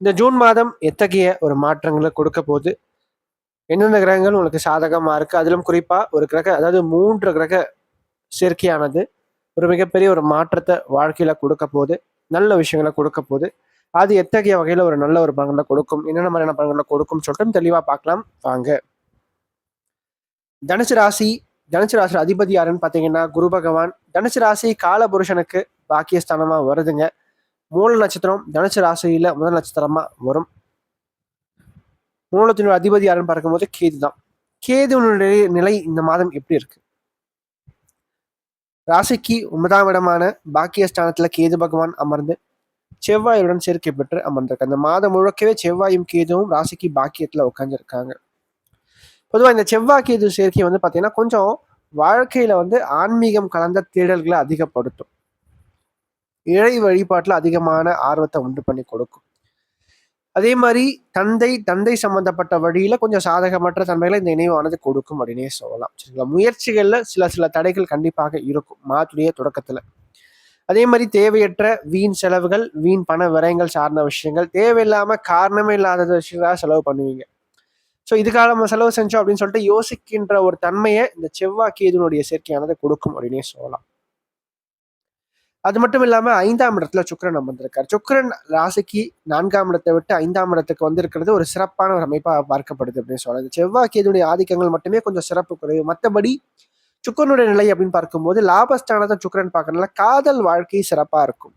இந்த ஜூன் மாதம் எத்தகைய ஒரு மாற்றங்களை கொடுக்க போகுது? எந்தெந்த கிரகங்கள் உங்களுக்கு சாதகமாக இருக்குது அதிலும் குறிப்பாக ஒரு கிரக அதாவது மூன்று கிரக சேர்க்கையானது ஒரு மிகப்பெரிய ஒரு மாற்றத்தை வாழ்க்கையில் கொடுக்க போகுது. நல்ல விஷயங்களை கொடுக்க போகுது. அது எத்தகைய வகையில் ஒரு நல்ல ஒரு பலன்களை கொடுக்கும்? என்னென்ன மாதிரியான பலன்களை கொடுக்கும் சொல்லிட்டு தெளிவாக பார்க்கலாம். வாங்க. தனுசு ராசி தனுசு ராசி அதிபதி யாருன்னு பார்த்தீங்கன்னா குரு பகவான். தனுசு ராசி காலபுருஷனுக்கு பாக்கியஸ்தானமாக வருதுங்க. மூல நட்சத்திரம் தனுசு ராசியில முதல் நட்சத்திரமா வரும். மூலத்தினுடைய அதிபதி யாருன்னு பார்க்கும்போது கேது தான். கேதுனுடைய நிலை இந்த மாதம் எப்படி இருக்கு? ராசிக்கு ஒன்பதாம் இடமான பாக்கியஸ்தானத்துல கேது பகவான் அமர்ந்து செவ்வாயுடன் சேர்க்கை பெற்று அமர்ந்திருக்கு அந்த மாதம் முழுக்கவே செவ்வாயும் கேதுவும் ராசிக்கு பாக்கியத்துல உட்காந்துருக்காங்க பொதுவாக இந்த செவ்வாய் கேது சேர்க்கை வந்து பார்த்தீங்கன்னா கொஞ்சம் வாழ்க்கையில வந்து ஆன்மீகம் கலந்த தேடல்களை அதிகப்படுத்தும். இறை வழிபாட்டில் அதிகமான ஆர்வத்தை உண்டு பண்ணி கொடுக்கும். அதே மாதிரி தந்தை தந்தை சம்பந்தப்பட்ட வழியில கொஞ்சம் சாதகமற்ற தன்மைகளை இந்த இணைவானது கொடுக்கும் அப்படின்னே சொல்லலாம். சரிங்களா? முயற்சிகள்ல சில சில தடைகள் கண்டிப்பாக இருக்கும் மாத்துடைய தொடக்கத்துல. அதே மாதிரி தேவையற்ற வீண் செலவுகள் வீண் பண விரயங்கள் சார்ந்த விஷயங்கள் தேவையில்லாம காரணமே இல்லாத விஷயங்களாக செலவு பண்ணுவீங்க. ஸோ இதுக்காக நம்ம செலவு செஞ்சோம் அப்படின்னு சொல்லிட்டு யோசிக்கின்ற ஒரு தன்மையை இந்த செவ்வாய் கேதுனுடைய சேர்க்கையானது கொடுக்கும் அப்படின்னே சொல்லலாம். அது மட்டும் இல்லாம ஐந்தாம் இடத்துல சுக்கரன் அமர்ந்திருக்கார். சுக்கரன் ராசிக்கு நான்காம் இடத்தை விட்டு ஐந்தாம் இடத்துக்கு வந்திருக்கிறது ஒரு சிறப்பான ஒரு அமைப்பா பார்க்கப்படுது அப்படின்னு சொல்லலாம் செவ்வாய் இதனுடைய ஆதிக்கங்கள் மட்டுமே கொஞ்சம் சிறப்பு குறைவு. மற்றபடி சுக்கரனுடைய நிலை அப்படின்னு பார்க்கும்போது லாபஸ்தானத்தை சுக்கரன் பார்க்கறதுனால காதல் வாழ்க்கை சிறப்பா இருக்கும்.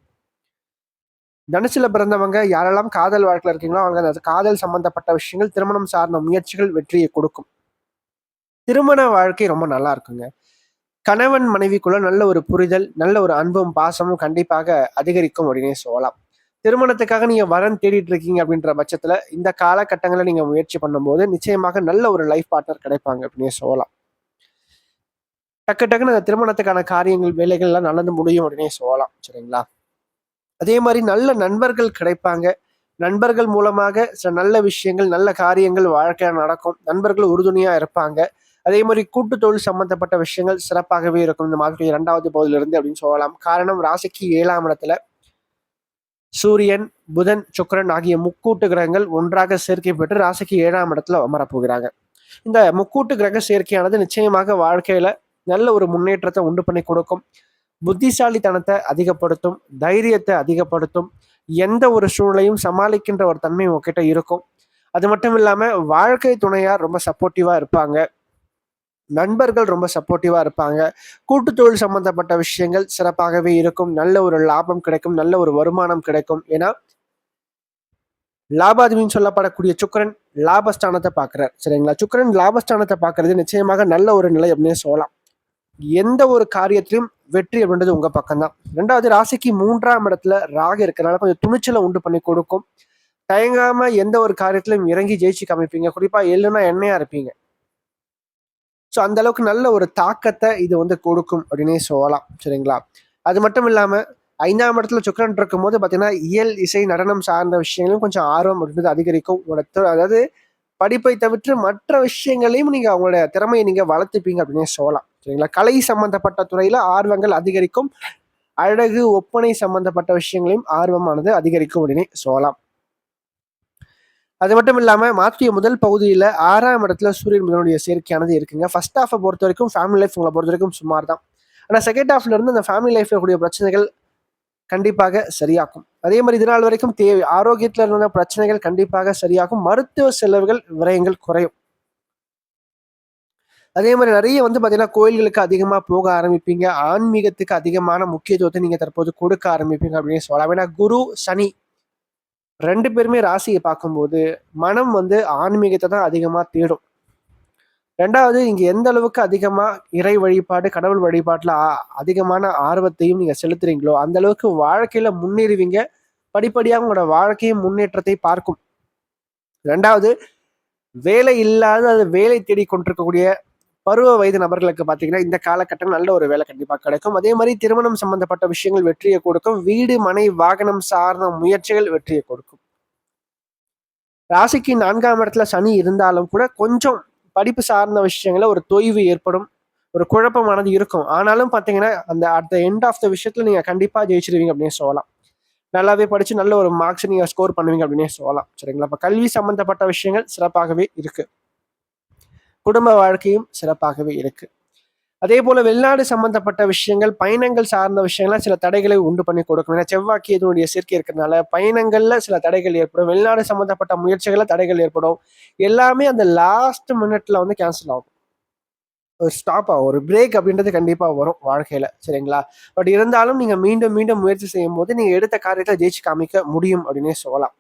தனுசுல பிறந்தவங்க யாரெல்லாம் காதல் வாழ்க்கையில் இருக்கீங்களோ அவங்க அந்த காதல் சம்பந்தப்பட்ட விஷயங்கள் திருமணம் சார்ந்த முயற்சிகள் வெற்றியை கொடுக்கும். திருமண வாழ்க்கை ரொம்ப நல்லா இருக்குங்க. கணவன் மனைவிக்குள்ள நல்ல ஒரு புரிதல் நல்ல ஒரு அன்பும் பாசமும் கண்டிப்பாக அதிகரிக்கும் அப்படின்னே சொல்லலாம். திருமணத்துக்காக நீங்க வரன் தேடிட்டு இருக்கீங்க அப்படின்ற பட்சத்துல இந்த காலகட்டங்களில் நீங்க முயற்சி பண்ணும்போது நிச்சயமாக நல்ல ஒரு லைஃப் பார்ட்னர் கிடைப்பாங்க அப்படின்னு சொல்லலாம். டக்கு டக்குன்னு அந்த திருமணத்துக்கான காரியங்கள் வேலைகள் எல்லாம் நடந்து முடியும் அப்படின்னே சொல்லலாம். சரிங்களா? அதே மாதிரி நல்ல நண்பர்கள் கிடைப்பாங்க. நண்பர்கள் மூலமாக சில நல்ல விஷயங்கள் நல்ல காரியங்கள் வாழ்க்கையில் நடக்கும். நண்பர்கள் உறுதுணையா இருப்பாங்க. அதே மாதிரி கூட்டு தொழில் சம்பந்தப்பட்ட விஷயங்கள் சிறப்பாகவே இருக்கும். இந்த மாதத்துடைய இரண்டாவது பகுதியிலிருந்து அப்படின்னு சொல்லலாம். காரணம் ராசிக்கு ஏழாம் இடத்துல சூரியன் புதன் சுக்கரன் ஆகிய முக்கூட்டு கிரகங்கள் ஒன்றாக சேர்க்கை பெற்று ராசிக்கு ஏழாம் இடத்துல அமரப்போகிறாங்க. இந்த முக்கூட்டு கிரக சேர்க்கையானது நிச்சயமாக வாழ்க்கையில நல்ல ஒரு முன்னேற்றத்தை உண்டு பண்ணி கொடுக்கும். புத்திசாலித்தனத்தை அதிகப்படுத்தும் தைரியத்தை அதிகப்படுத்தும் எந்த ஒரு சூழலையும் சமாளிக்கின்ற ஒரு தன்மை உங்ககிட்ட இருக்கும். அது மட்டும் இல்லாம வாழ்க்கை துணையார் ரொம்ப சப்போர்ட்டிவா இருப்பாங்க. நண்பர்கள் ரொம்ப சப்போர்ட்டிவாக இருப்பாங்க. கூட்டு தொழில் விஷயங்கள் சிறப்பாகவே இருக்கும். நல்ல ஒரு லாபம் கிடைக்கும். நல்ல ஒரு வருமானம் கிடைக்கும். ஏன்னா லாபாதிபின்னு சொல்லப்படக்கூடிய சுக்கரன் லாபஸ்தானத்தை பார்க்குறார். சரிங்களா? சுக்கரன் லாபஸ்தானத்தை பார்க்கறது நிச்சயமாக நல்ல ஒரு நிலை அப்படின்னு சொல்லலாம். எந்த ஒரு காரியத்திலும் வெற்றி அப்படின்றது உங்கள் பக்கம்தான். ரெண்டாவது ராசிக்கு மூன்றாம் இடத்துல ராகு இருக்கிறனால கொஞ்சம் துணிச்சலை உண்டு பண்ணி கொடுக்கும். தயங்காமல் எந்த ஒரு காரியத்திலும் இறங்கி ஜெயிச்சு காமிப்பீங்க. குறிப்பாக எள்ளுனா எண்ணெயாக இருப்பீங்க. ஸோ அந்த அளவுக்கு நல்ல ஒரு தாக்கத்தை இது வந்து கொடுக்கும் அப்படின்னே சொல்லலாம். சரிங்களா? அது மட்டும் இல்லாமல் ஐந்தாம் இடத்துல சுக்கரன் இருக்கும் போது பார்த்தீங்கன்னா இயல் இசை நடனம் சார்ந்த விஷயங்களும் கொஞ்சம் ஆர்வம் அப்படின்றது அதிகரிக்கும். உங்களோட அதாவது படிப்பை தவிர்த்து மற்ற விஷயங்களையும் நீங்கள் அவங்களோட திறமையை நீங்கள் வளர்த்துப்பீங்க அப்படின்னே சொல்லலாம். சரிங்களா? கலை சம்பந்தப்பட்ட துறையில் ஆர்வங்கள் அதிகரிக்கும். அழகு ஒப்பனை சம்பந்தப்பட்ட விஷயங்களையும் ஆர்வமானது அதிகரிக்கும் அப்படின்னே சொல்லலாம். அது மட்டும் இல்லாமல் மாற்றிய முதல் பகுதியில் ஆறாம் இடத்துல சூரியன் புதனுடைய சேர்க்கையானது இருக்குங்க. ஃபர்ஸ்ட் ஹாஃபை பொறுத்த வரைக்கும் ஃபேமிலி லைஃப் உங்களை பொறுத்த வரைக்கும் சுமார் தான் ஆனால் செகண்ட் ஹாஃப்ல இருந்து அந்த ஃபேமிலி லைஃப்ல கூடிய பிரச்சனைகள் கண்டிப்பாக சரியாக்கும் அதே மாதிரி இதனால் வரைக்கும் தேவை ஆரோக்கியத்தில் இருந்த பிரச்சனைகள் கண்டிப்பாக சரியாகும். மருத்துவ செலவுகள் விரயங்கள் குறையும். அதே மாதிரி நிறைய வந்து பார்த்தீங்கன்னா கோயில்களுக்கு அதிகமாக போக ஆரம்பிப்பீங்க. ஆன்மீகத்துக்கு அதிகமான முக்கியத்துவத்தை நீங்கள் தற்போது கொடுக்க ஆரம்பிப்பீங்க அப்படின்னு சொல்லலாம். ஏன்னா குரு சனி ரெண்டு பேருமே ராசியை பார்க்கும்போது மனம் வந்து ஆன்மீகத்தை தான் அதிகமாக தேடும். ரெண்டாவது இங்கே எந்த அளவுக்கு அதிகமாக இறை வழிபாடு கடவுள் வழிபாட்டில் அதிகமான ஆர்வத்தையும் நீங்கள் செலுத்துறீங்களோ அந்த அளவுக்கு வாழ்க்கையில் முன்னேறுவீங்க. படிப்படியாக உங்களோட வாழ்க்கையும் முன்னேற்றத்தை பார்க்கும். ரெண்டாவது வேலை இல்லாத அது வேலை தேடி கொண்டிருக்கக்கூடிய பருவ வயது நபர்களுக்கு பார்த்தீங்கன்னா இந்த காலகட்டம் நல்ல ஒரு வேலை கண்டிப்பாக கிடைக்கும். அதே மாதிரி திருமணம் சம்பந்தப்பட்ட விஷயங்கள் வெற்றியை கொடுக்கும். வீடு மனை வாகனம் சார்ந்த முயற்சிகள் வெற்றியை கொடுக்கும். ராசிக்கு நான்காம் இடத்துல சனி இருந்தாலும் கூட கொஞ்சம் படிப்பு சார்ந்த விஷயங்கள ஒரு தொய்வு ஏற்படும். ஒரு குழப்பமானது இருக்கும். ஆனாலும் பார்த்தீங்கன்னா அந்த at the end of the விஷயத்துல நீங்க கண்டிப்பா ஜெயிச்சிருவீங்க அப்படின்னு சொல்லலாம். நல்லாவே படிச்சு நல்ல ஒரு மார்க்ஸ் நீங்க ஸ்கோர் பண்ணுவீங்க அப்படின்னே சொல்லலாம். சரிங்களா? இப்போ கல்வி சம்பந்தப்பட்ட விஷயங்கள் சிறப்பாகவே இருக்கு. குடும்ப வாழ்க்கையும் சிறப்பாகவே இருக்கு. அதே போல வெளிநாடு சம்பந்தப்பட்ட விஷயங்கள் பயணங்கள் சார்ந்த விஷயங்கள்லாம் சில தடைகளை உண்டு பண்ணி கொடுக்கும். ஏன்னா செவ்வாய்க்கு இதனுடைய சேர்க்கை இருக்கிறதுனால பயணங்கள்ல சில தடைகள் ஏற்படும். வெளிநாடு சம்பந்தப்பட்ட முயற்சிகள்ல தடைகள் ஏற்படும். எல்லாமே அந்த லாஸ்ட் மினிட்ல வந்து கேன்சல் ஆகும். ஒரு ஸ்டாப் ஆகும் ஒரு பிரேக் அப்படின்றது கண்டிப்பாக வரும் வாழ்க்கையில். சரிங்களா? பட் இருந்தாலும் நீங்கள் மீண்டும் மீண்டும் முயற்சி செய்யும் போது நீங்கள் எடுத்த காரியத்தை ஜெயிச்சு காமிக்க முடியும் அப்படின்னே சொல்லலாம்.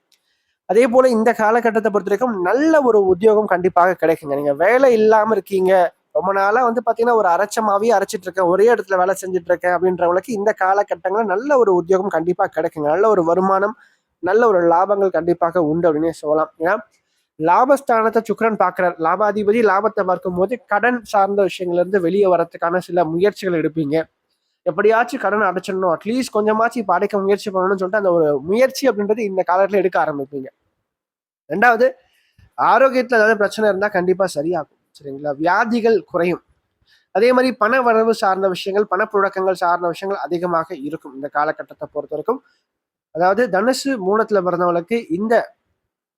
அதே போல் இந்த காலகட்டத்தை பொறுத்த வரைக்கும் நல்ல ஒரு உத்தியோகம் கண்டிப்பாக கிடைக்குங்க. நீங்கள் வேலை இல்லாமல் இருக்கீங்க. ரொம்ப நாளாக வந்து பார்த்தீங்கன்னா ஒரு அரைச்சமாவே அரைச்சிட்டு இருக்கேன். ஒரே இடத்துல வேலை செஞ்சுட்டு இருக்கேன் அப்படின்றவங்களுக்கு இந்த காலகட்டங்களில் நல்ல ஒரு உத்தியோகம் கண்டிப்பாக கிடைக்குங்க. நல்ல ஒரு வருமானம் நல்ல ஒரு லாபங்கள் கண்டிப்பாக உண்டு அப்படின்னே சொல்லலாம். ஏன்னா லாபஸ்தானத்தை சுக்கரன் பார்க்குறார். லாபாதிபதி லாபத்தை பார்க்கும் போது கடன் சார்ந்த விஷயங்கள்ல இருந்து வெளியே வரத்துக்கான சில முயற்சிகள் எடுப்பீங்க. எப்படியாச்சும் கடன் அடைச்சிடணும். அட்லீஸ்ட் கொஞ்சமாச்சும் இப்போ அடைக்க முயற்சி பண்ணணும்னு சொல்லிட்டு அந்த ஒரு முயற்சி அப்படின்றது இந்த காலத்தில் எடுக்க ஆரம்பிப்பீங்க. ரெண்டாவது ஆரோக்கியத்தில் ஏதாவது பிரச்சனை இருந்தால் கண்டிப்பாக சரியாகும் சரிங்களா? வியாதிகள் குறையும். அதே மாதிரி பண வரவு சார்ந்த விஷயங்கள் பணப்புழக்கங்கள் சார்ந்த விஷயங்கள் அதிகமாக இருக்கும் இந்த காலகட்டத்தை பொறுத்த வரைக்கும் அதாவது தனுசு மூலத்தில் பிறந்தவங்களுக்கு இந்த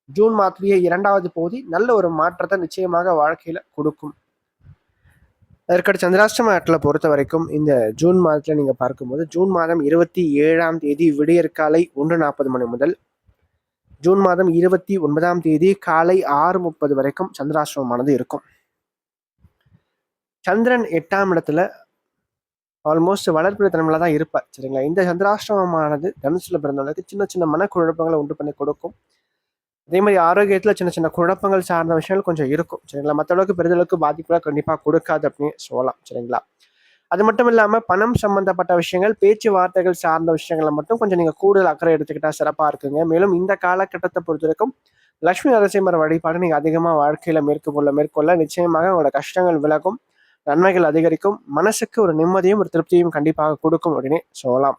ஜூன் மாதத்திலேயே இரண்டாவது பகுதி நல்ல ஒரு மாற்றத்தை நிச்சயமாக வாழ்க்கையில் கொடுக்கும். அதற்கடுத்து சந்திராஷ்டம ஆட்டில் பொறுத்த வரைக்கும் இந்த ஜூன் மாதத்தில் நீங்கள் பார்க்கும்போது ஜூன் மாதம் இருபத்தி ஏழாம் தேதி விடியற்காலை ஒன்று நாற்பது மணி முதல் ஜூன் மாதம் இருபத்தி ஒன்பதாம் தேதி காலை ஆறு முப்பது வரைக்கும் சந்திராசிரமமானது இருக்கும். சந்திரன் எட்டாம் இடத்துல ஆல்மோஸ்ட் வளர்ப்பிட தன்மையில தான் இருப்பார். சரிங்களா? இந்த சந்திராஷ்டிரமமானது தனுசுல பிறந்தவங்களுக்கு சின்ன சின்ன மனக்குழப்பங்களை உண்டு பண்ணி கொடுக்கும். அதே மாதிரி ஆரோக்கியத்தில் சின்ன சின்ன குழப்பங்கள் சார்ந்த விஷயங்கள் கொஞ்சம் இருக்கும். சரிங்களா? மற்றளவுக்கு பெரிதளவுக்கு பாதிப்புலாம் கண்டிப்பாக கொடுக்காது அப்படின்னு சொல்லலாம். சரிங்களா? அது மட்டும் இல்லாமல் பணம் சம்பந்தப்பட்ட விஷயங்கள் பேச்சுவார்த்தைகள் சார்ந்த விஷயங்களை மட்டும் கொஞ்சம் நீங்கள் கூடுதல் அக்கறை எடுத்துக்கிட்டால் சிறப்பாக இருக்குங்க. மேலும் இந்த காலகட்டத்தை பொறுத்த வரைக்கும் லட்சுமி நரசிம்மர் வழிபாடு நீங்கள் அதிகமாக வாழ்க்கையில் மேற்கொள்ள மேற்கொள்ள நிச்சயமாக உங்களோட கஷ்டங்கள் விலகும் நன்மைகள் அதிகரிக்கும் மனசுக்கு ஒரு நிம்மதியும் ஒரு திருப்தியும் கண்டிப்பாக கொடுக்கும் அப்படின்னு சொல்லலாம்.